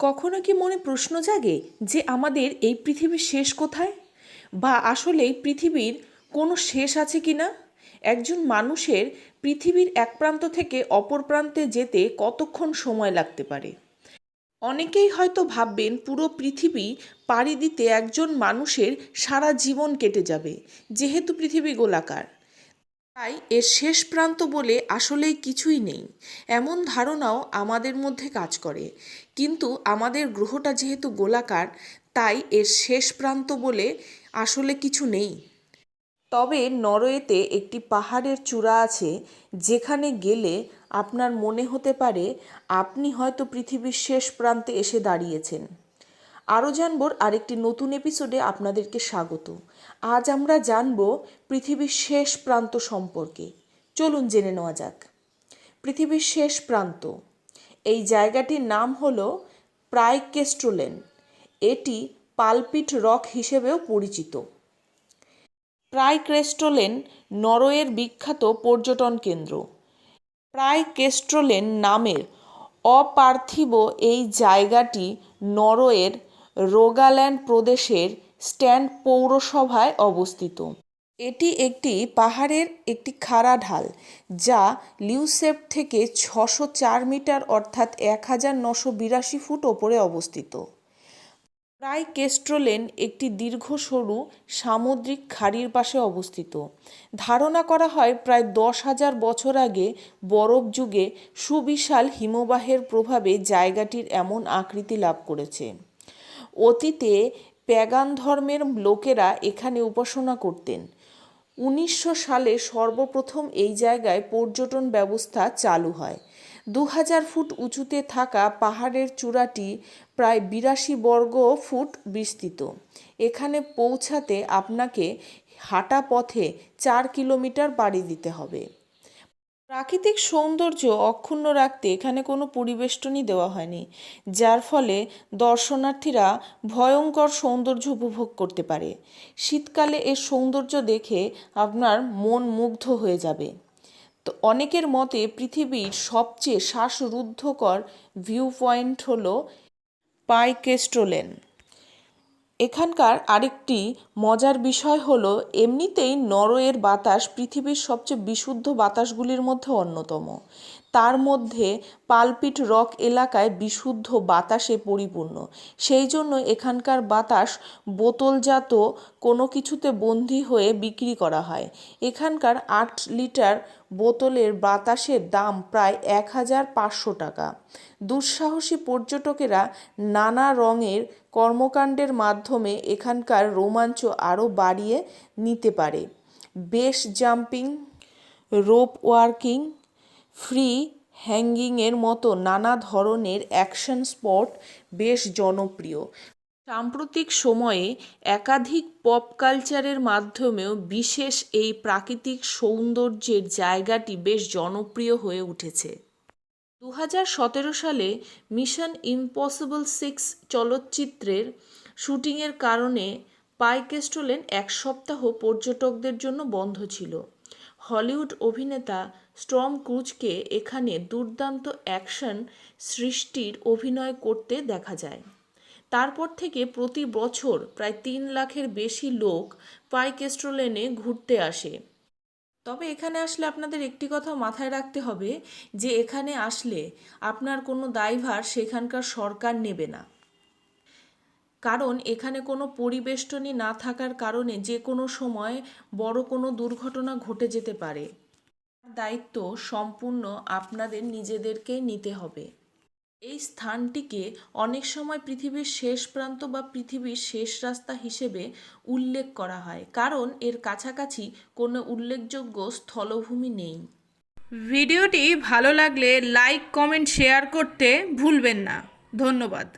কখনো কি মনে প্রশ্ন জাগে যে আমাদের এই পৃথিবীর শেষ কোথায়? বা আসলে পৃথিবীর কোনো শেষ আছে কি না? একজন মানুষের পৃথিবীর এক প্রান্ত থেকে অপর প্রান্তে যেতে কতক্ষণ সময় লাগতে পারে? অনেকেই হয়তো ভাববেন পুরো পৃথিবী পাড়ি দিতে একজন মানুষের সারা জীবন কেটে যাবে, যেহেতু পৃথিবী গোলাকার। তাই এর শেষ প্রান্ত বলে আসলেই কিছুই নেই। এমন ধারণাও আমাদের মধ্যে কাজ করে। কিন্তু আমাদের গ্রহটা যেহেতু গোলাকার, তাই এর শেষ প্রান্ত বলে আসলে কিছু নেই। তবে নরওয়েতে একটি পাহাড়ের চূড়া আছে, যেখানে গেলে আপনার মনে হতে পারে আপনি হয়তো পৃথিবীর শেষ প্রান্তে এসে দাঁড়িয়েছেন। আরও জানবর আরেকটি নতুন এপিসোডে আপনাদেরকে স্বাগত। আজ আমরা জানব পৃথিবীর শেষ প্রান্ত সম্পর্কে। চলুন জেনে নেওয়া যাক। পৃথিবীর শেষ প্রান্ত। এই জায়গাটির নাম হল প্রাইকেস্ট্রোলেন এটি পালপিট রক হিসেবেও পরিচিত। প্রাইক্রেস্টোলেন নরওয়ের বিখ্যাত পর্যটন কেন্দ্র। প্রাইকেস্ট্রোলেন নামের অপার্থিব এই জায়গাটি নরওয়ের রোগাল্যান্ড প্রদেশের স্ট্যান্ড পৌরসভায় অবস্থিত। এটি একটি পাহাড়ের একটি খাড়া ঢাল, যা লিউসেপ থেকে ছশো চার মিটার অর্থাৎ এক হাজার নশো বিরাশি ফুট ওপরে অবস্থিত। প্রায় কেস্ট্রোলেন একটি দীর্ঘ সরু সামুদ্রিক খাড়ির পাশে অবস্থিত। ধারণা করা হয় প্রায় দশ হাজার বছর আগে বরফ যুগে সুবিশাল হিমবাহের প্রভাবে জায়গাটির এমন আকৃতি লাভ করেছে। অতীতে প্যাগান ধর্মের লোকেরা এখানে উপাসনা করতেন। উনিশশো সালে সর্বপ্রথম এই জায়গায় পর্যটন ব্যবস্থা চালু হয়। দু হাজার ফুট উঁচুতে থাকা পাহাড়ের চূড়াটি প্রায় বিরাশি বর্গ ফুট বিস্তৃত। এখানে পৌঁছাতে আপনাকে হাঁটা পথে চার কিলোমিটার পাড়ি দিতে হবে। প্রাকৃতিক সৌন্দর্য অক্ষুণ্ণ রাখতে এখানে কোনো পরিবেষ্টনই দেওয়া হয়নি, যার ফলে দর্শনার্থীরা ভয়ঙ্কর সৌন্দর্য উপভোগ করতে পারে। শীতকালে এর সৌন্দর্য দেখে আপনার মন মুগ্ধ হয়ে যাবে। তো অনেকের মতে পৃথিবীর সবচেয়ে শ্বাসরুদ্ধকর ভিউ পয়েন্ট হল পাইকেস্ট্রোলেন এখানকার আরেকটি মজার বিষয় হলো, এমনিতেই নরওয়ের বাতাস পৃথিবীর সবচেয়ে বিশুদ্ধ বাতাসগুলির মধ্যে অন্যতম। তার মধ্যে পালপিট রক এলাকায় বিশুদ্ধ বাতাসে পরিপূর্ণ। সেই জন্য এখানকার বাতাস বোতলজাত, কোনো কিছুতে বন্দি হয়ে বিক্রি করা হয়। এখানকার আট লিটার বোতলের বাতাসের দাম প্রায় এক হাজার পাঁচশো টাকা। দুঃসাহসী পর্যটকেরা নানা রঙের কর্মকাণ্ডের মাধ্যমে এখানকার রোমাঞ্চ আরও বাড়িয়ে নিতে পারে। বেশ জাম্পিং, রোপ ওয়ার্কিং, ফ্রি হ্যাঙ্গিংয়ের মতো নানা ধরনের অ্যাকশন স্পট বেশ জনপ্রিয়। সাম্প্রতিক সময়ে একাধিক পপ কালচারের মাধ্যমেও বিশেষ এই প্রাকৃতিক সৌন্দর্যের জায়গাটি বেশ জনপ্রিয় হয়ে উঠেছে। দু হাজার সতেরো সালে মিশন ইম্পসিবল সিক্স চলচ্চিত্রের শুটিংয়ের কারণে পাইকেস্টোলেন এক সপ্তাহ পর্যটকদের জন্য বন্ধ ছিল। হলিউড অভিনেতা স্ট্রম ক্রুজকে এখানে দুর্দান্ত অ্যাকশন সৃষ্টির অভিনয় করতে দেখা যায়। তারপর থেকে প্রতি বছর প্রায় তিন লাখের বেশি লোক পাইকেস্ট্রোলেনে ঘুরতে আসে। তবে এখানে আসলে আপনাদের একটি কথা মাথায় রাখতে হবে যে এখানে আসলে আপনার কোনো দায়ভার সেখানকার সরকার নেবে না। কারণ এখানে কোনো পরিবেষ্টনী না থাকার কারণে যে কোনো সময় বড় কোনো দুর্ঘটনা ঘটে যেতে পারে। দায়িত্ব সম্পূর্ণ আপনাদের নিজেদেরকেই নিতে হবে। এই স্থানটিকে অনেক সময় পৃথিবীর শেষ প্রান্ত বা পৃথিবীর শেষ রাস্তা হিসেবে উল্লেখ করা হয়। কারণ এর কাছাকাছি কোনো উল্লেখযোগ্য স্থলভূমি নেই। ভিডিওটি ভালো লাগলে লাইক, কমেন্ট, শেয়ার করতে ভুলবেন না। ধন্যবাদ।